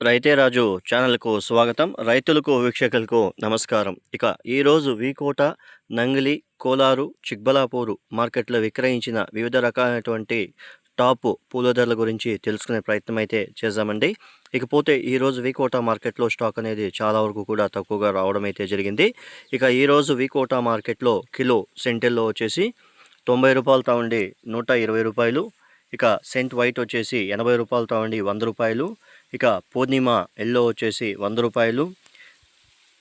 రైతే రాజు ఛానల్కు స్వాగతం. రైతులకు వీక్షకులకు నమస్కారం. ఇక ఈరోజు వీకోట నంగిలి కోలారు చిక్బలాపూరు మార్కెట్లో విక్రయించిన వివిధ రకాలైనటువంటి టాప్ పూల ధరల గురించి తెలుసుకునే ప్రయత్నం అయితే చేశామండి ఇకపోతే ఈరోజు వీకోట మార్కెట్లో స్టాక్ అనేది చాలా వరకు కూడా తక్కువగా రావడం అయితే జరిగింది. ఇక ఈరోజు వీకోట మార్కెట్లో కిలో సెంటెల్లో వచ్చేసి తొంభై రూపాయలతో ఉండి నూట ఇరవై రూపాయలు. ఇక సెంట్ వైట్ వచ్చేసి ఎనభై రూపాయలతో ఉండి వంద రూపాయలు. ఇక పూర్ణిమ ఎల్లో వచ్చేసి వంద రూపాయలు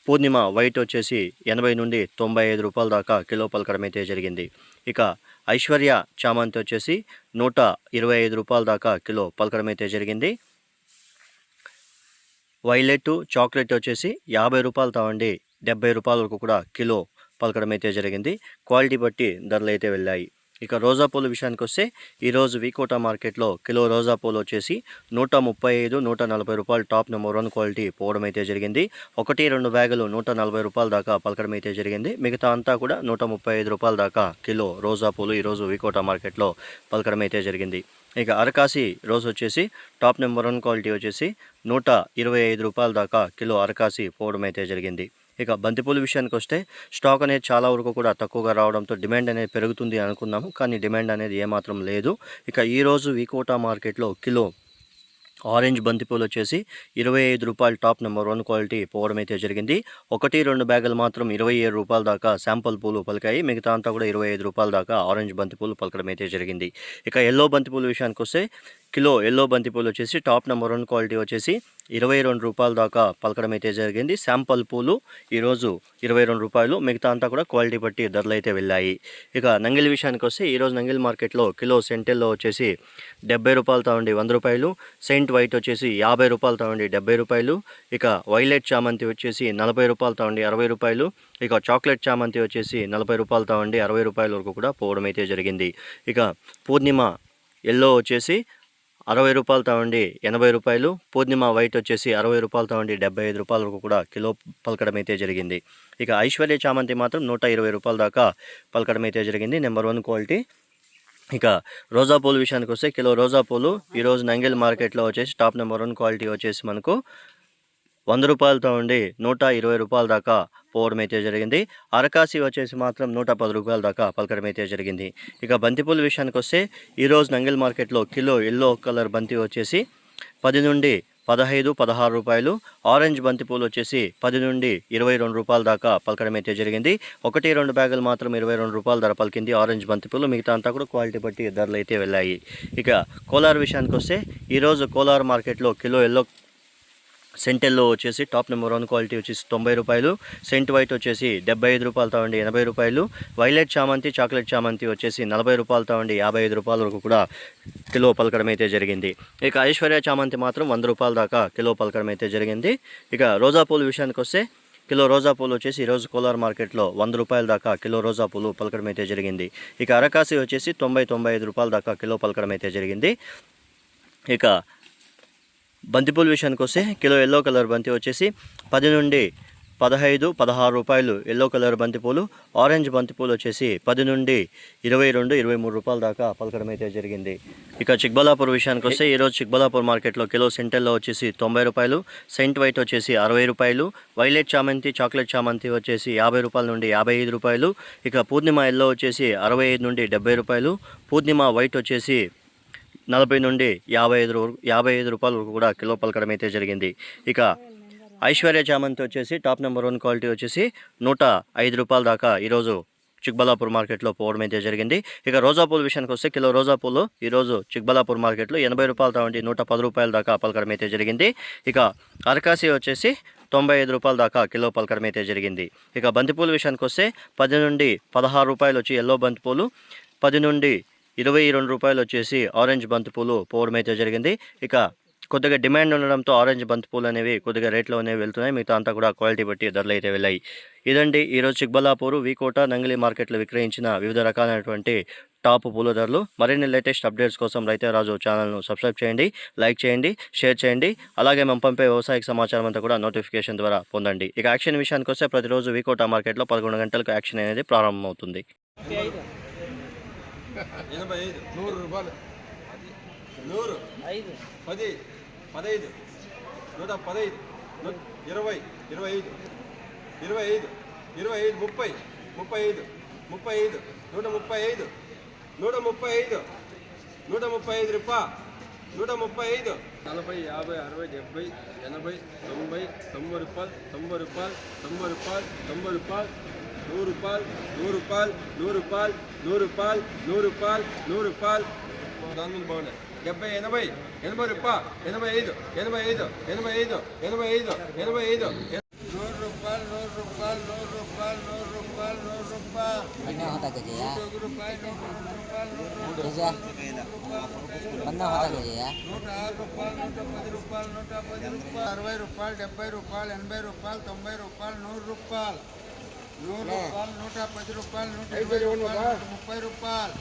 పూర్ణిమ వైట్ వచ్చేసి ఎనభై నుండి తొంభై ఐదు రూపాయల దాకా కిలో పలకడం అయితే జరిగింది. ఇక ఐశ్వర్య చామంతి వచ్చేసి నూట ఇరవై ఐదు రూపాయల దాకా కిలో పలకడం అయితే జరిగింది. వైలెట్ చాక్లెట్ వచ్చేసి యాభై రూపాయలు తావండి డెబ్బై రూపాయల వరకు కూడా కిలో పలకడం అయితే జరిగింది. క్వాలిటీ బట్టి ధరలు అయితే వెళ్ళాయి. ఇక రోజా పూల విషయానికి వస్తే ఈరోజు వికోట మార్కెట్లో కిలో రోజా పూలు వచ్చేసి నూట ముప్పై ఐదు నూట నలభై రూపాయలు టాప్ నెంబర్ వన్ క్వాలిటీ పోవడం అయితే జరిగింది. ఒకటి రెండు బ్యాగులు నూట నలభై రూపాయల దాకా పలకడం అయితే జరిగింది. మిగతా అంతా కూడా నూట ముప్పై ఐదు రూపాయల దాకా కిలో రోజా పూలు ఈరోజు వికోట మార్కెట్లో పలకడం అయితే జరిగింది. ఇక అరకాసి రోజు వచ్చేసి టాప్ నెంబర్ వన్ క్వాలిటీ వచ్చేసి నూట ఇరవై ఐదు రూపాయల దాకా కిలో అరకాసి పోవడం అయితే జరిగింది. ఇక బంతిపూల విషయానికి వస్తే స్టాక్ అనేది చాలా వరకు కూడా తక్కువగా రావడంతో డిమాండ్ అనేది పెరుగుతుంది అనుకున్నాము. కానీ డిమాండ్ అనేది ఏమాత్రం లేదు. ఇక ఈరోజు వీకోటా మార్కెట్లో కిలో ఆరెంజ్ బంతిపూలు వచ్చేసి ఇరవై ఐదు రూపాయలు టాప్ నెంబర్ వన్ క్వాలిటీ పోవడం అయితే జరిగింది. ఒకటి రెండు బ్యాగులు మాత్రం ఇరవై ఏడు రూపాయల దాకా శాంపుల్ పూలు పలికాయి. మిగతా అంతా కూడా ఇరవై ఐదు రూపాయల దాకా ఆరెంజ్ బంతిపూలు పలకడం అయితే జరిగింది. ఇక ఎల్లో బంతిపూల విషయానికి వస్తే కిలో ఎల్లో బంతిపూలు వచ్చేసి టాప్ నెంబర్ వన్ క్వాలిటీ వచ్చేసి ఇరవై రెండు రూపాయల దాకా పలకడం అయితే జరిగింది. శాంపల్ పూలు ఈరోజు ఇరవై రెండు రూపాయలు. మిగతా అంతా కూడా క్వాలిటీ బట్టి ధరలు అయితే వెళ్ళాయి. ఇక నంగిలి విషయానికి వస్తే ఈరోజు నంగిలి మార్కెట్లో కిలో సెంటెల్లో వచ్చేసి డెబ్బై రూపాయలతో ఉండి వంద రూపాయలు. సెయింట్ వైట్ వచ్చేసి యాభై రూపాయలతో ఉండి డెబ్బై రూపాయలు. ఇక వైలెట్ చామంతి వచ్చేసి నలభై రూపాయలతో ఉండి అరవై రూపాయలు. ఇక చాక్లెట్ చామంతి వచ్చేసి నలభై రూపాయలతో ఉండి అరవై రూపాయల వరకు కూడా పోవడం అయితే జరిగింది. ఇక పూర్ణిమ ఎల్లో వచ్చేసి అరవై రూపాయలతో ఉండి ఎనభై రూపాయలు. పూర్ణిమ వైట్ వచ్చేసి అరవై రూపాయలతో ఉండి డెబ్బై ఐదు రూపాయల వరకు కూడా కిలో పలకడం అయితే జరిగింది. ఇక ఐశ్వర్య చామంతి మాత్రం నూట ఇరవై రూపాయల దాకా పలకడం అయితే జరిగింది. నెంబర్ వన్ క్వాలిటీ ఇక రోజా పూలు విషయానికి వస్తే కిలో రోజా పూలు ఈరోజు నంగేల్ మార్కెట్లో వచ్చేసి టాప్ నెంబర్ వన్ క్వాలిటీ వచ్చేసి మనకు వంద రూపాయలతో ఉండి నూట ఇరవై రూపాయల దాకా పోవడం అయితే జరిగింది. అరకాసి వచ్చేసి మాత్రం నూట పది రూపాయల దాకా పలకడం అయితే జరిగింది. ఇక బంతిపూల విషయానికి వస్తే ఈరోజు నంగిల్ మార్కెట్లో కిలో ఎల్లో కలర్ బంతి వచ్చేసి పది నుండి పదహైదు పదహారు రూపాయలు. ఆరెంజ్ బంతిపూలు వచ్చేసి పది నుండి ఇరవై రెండు రూపాయల దాకా పలకడం అయితే జరిగింది. ఒకటి రెండు బ్యాగులు మాత్రం ఇరవై రెండు రూపాయల ధర పలికింది. ఆరెంజ్ బంతిపూలు మిగతా అంతా కూడా క్వాలిటీ బట్టి ధరలు అయితే వెళ్ళాయి. ఇక కోలార్ విషయానికి వస్తే ఈరోజు కోలార్ మార్కెట్లో కిలో ఎల్లో సెంటెల్లో వచ్చేసి టాప్ నెంబర్ వన్ క్వాలిటీ వచ్చేసి తొంభై రూపాయలు సెంట్ వైట్ వచ్చేసి డెబ్బై ఐదు రూపాయలతో ఉండి ఎనభై రూపాయలు వైలెట్ చామంతి చాక్లెట్ చామంతి వచ్చేసి నలభై రూపాయలతో ఉండి యాభై ఐదు రూపాయల వరకు కూడా కిలో పలకడం అయితే జరిగింది. ఇక ఐశ్వర్య చామంతి మాత్రం వంద రూపాయల దాకా కిలో పలకడం అయితే జరిగింది. ఇక రోజా పూలు విషయానికి వస్తే కిలో రోజా పూలు వచ్చేసి ఈరోజు కోలార్ మార్కెట్లో వంద రూపాయల దాకా కిలో రోజా పూలు పలకడం అయితే జరిగింది. ఇక అరకాసి వచ్చేసి తొంభై తొంభై ఐదు రూపాయల దాకా కిలో పలకడం అయితే జరిగింది. ఇక బంతిపూల విషయానికి వస్తే కిలో ఎల్లో కలర్ బంతి వచ్చేసి పది నుండి పదహైదు పదహారు రూపాయలు ఎల్లో కలర్ బంతిపూలు ఆరెంజ్ బంతిపూలు వచ్చేసి పది నుండి ఇరవై రెండు ఇరవై మూడు రూపాయల దాకా పలకడం అయితే జరిగింది. ఇక చిక్బలాపూర్ విషయానికి వస్తే ఈరోజు చిక్బలాపూర్ మార్కెట్లో కిలో సెంటెల్లో వచ్చేసి తొంభై రూపాయలు సెంట్ వైట్ వచ్చేసి అరవై రూపాయలు వైలెట్ చామంతి చాక్లెట్ చామంతి వచ్చేసి యాభై రూపాయల నుండి యాభై ఐదు రూపాయలు ఇక పూర్ణిమ ఎల్లో వచ్చేసి అరవై ఐదు నుండి డెబ్బై రూపాయలు పూర్ణిమ వైట్ వచ్చేసి నలభై నుండి యాభై ఐదు యాభై ఐదు రూపాయల వరకు కూడా కిలో పలకడం అయితే జరిగింది. ఇక ఐశ్వర్య చామంతి వచ్చేసి టాప్ నెంబర్ వన్ క్వాలిటీ వచ్చేసి నూట ఐదు రూపాయల దాకా ఈరోజు చిక్బలాపూర్ మార్కెట్లో పోవడం అయితే జరిగింది. ఇక రోజా పూల విషయానికి వస్తే కిలో రోజా పూలు ఈరోజు చిక్బలాపూర్ మార్కెట్లో ఎనభై రూపాయలతో ఉండి నూట పది రూపాయల దాకా పలకడం అయితే జరిగింది. ఇక అరకాసి వచ్చేసి తొంభై ఐదు రూపాయల దాకా కిలో పలకడం అయితే జరిగింది. ఇక బంతిపూల విషయానికి వస్తే పది నుండి పదహారు రూపాయలు వచ్చి ఎల్లో బంతిపూలు పది నుండి ఇరవై రెండు రూపాయలు వచ్చేసి ఆరెంజ్ బంతిపూలు పోవడం అయితే జరిగింది. ఇక కొద్దిగా డిమాండ్ ఉండడంతో ఆరెంజ్ బంతిపూలు అనేవి కొద్దిగా రేట్లో అనేవి వెళ్తున్నాయి. మిగతా అంతా కూడా క్వాలిటీ బట్టి ధరలు అయితే వెళ్ళాయి. ఇదండి ఈరోజు చిక్బల్లాపూర్ వీకోట నంగిలి మార్కెట్లో విక్రయించిన వివిధ రకాలైనటువంటి టాప్ పూల ధరలు. మరిన్ని లేటెస్ట్ అప్డేట్స్ కోసం రైతే రాజు ఛానల్ను సబ్స్క్రైబ్ చేయండి లైక్ చేయండి షేర్ చేయండి. అలాగే మేము పంపే వ్యవసాయ సమాచారం అంతా కూడా నోటిఫికేషన్ ద్వారా పొందండి. ఇక యాక్షన్ విషయానికి వస్తే ప్రతిరోజు వీకోట మార్కెట్లో పదకొండు గంటలకు యాక్షన్ అనేది ప్రారంభమవుతుంది. ఎనభై ఐదు. నూరు రూపాయలు. నూరు. ఐదు. పది. పదహైదు. నూట పదహైదు. నూ ఇరవై. ఇరవై ఐదు. ఇరవై ఐదు. ఇరవై ఐదు ముప్పై. ముప్పై ఐదు. ముప్పై ఐదు. నూట ముప్పై ఐదు. నూట ముప్పై ఐదు. నూట ముప్పై ఐదు రూపా. నూట ముప్పై ఐదు. నలభై యాభై అరవై డెబ్బై ఎనభై తొంభై తొంభై రూపాయలు తొంభై రూపాయలు తొంభై రూపాయలు తొంభై రూపాయలు நூறு பால் நூறு பால் నూరు పాల్ నూరు పాల్ నూరు పాల్ నూరు పాల్ దాని బాగుండే డెబ్బై ఎనభై ఎనభై రూపాయ ఎనభై ఐదు ఎనభై ఐదు ఎనభై ఐదు ఎనభై ఐదు ఎనభై ఐదు నూరు రూపాయలు నూరు రూపాయలు నూరు రూపాయలు నూరు రూపాయలు నూరు రూపాయలు రూపాయలు నూట ఆరు రూపాయలు నూట పది రూపాయలు నూట పది రూపాయలు అరవై రూపాయలు డెబ్బై రూపాయలు ఎనభై రూపాయలు తొంభై రూపాయలు నూరు రూపాయలు నూరు రూపాయలు నూట పది రూపాయలు నూట ఇరవై రూపాయలు నూట ముప్పై రూపాయలు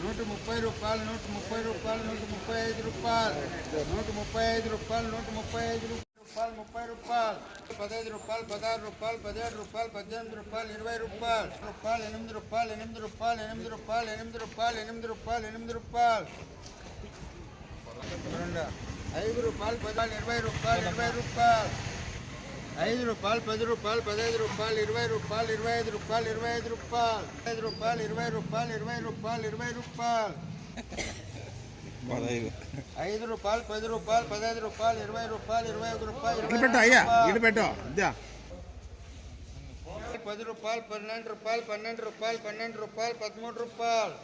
నూట ముప్పై రూపాయలు నూట ముప్పై రూపాయలు నూట ముప్పై ఐదు రూపాయలు నూట ముప్పై ఐదు రూపాయలు నూట ముప్పై ఐదు రూపాయలు ముప్పై రూపాయలు పదహైదు రూపాయలు పదహారు రూపాయలు పదిహేడు రూపాయలు పద్దెనిమిది రూపాయలు ఇరవై రూపాయలు రూపాయలు ఎనిమిది రూపాయలు ఎనిమిది రూపాయలు ఎనిమిది రూపాయలు ఎనిమిది రూపాయలు ఎనిమిది రూపాయలు ఎనిమిది రూపాయలు. ఐదు రూపాయలు పదాలు ఇరవై రూపాయలు ఇరవై రూపాయలు. ఐదు రూపాయలు పది రూపాయలు పదహైదు రూపాయలు ఇరవై రూపాయలు ఇరవై ఐదు రూపాయలు ఇరవై ఐదు రూపాయలు ఐదు రూపాయలు ఇరవై రూపాయలు ఇరవై రూపాయలు ఇరవై రూపాయలు ఐదు రూపాయలు పది రూపాయలు పదహైదు రూపాయలు ఇరవై రూపాయలు ఇరవై ఐదు రూపాయలు ఇరవై పెట్టు అయ్యా ఇటు పెట్టు ఇద్దా పది రూపాయలు పన్నెండు రూపాయలు పన్నెండు రూపాయలు పన్నెండు రూపాయలు పదమూడు రూపాయలు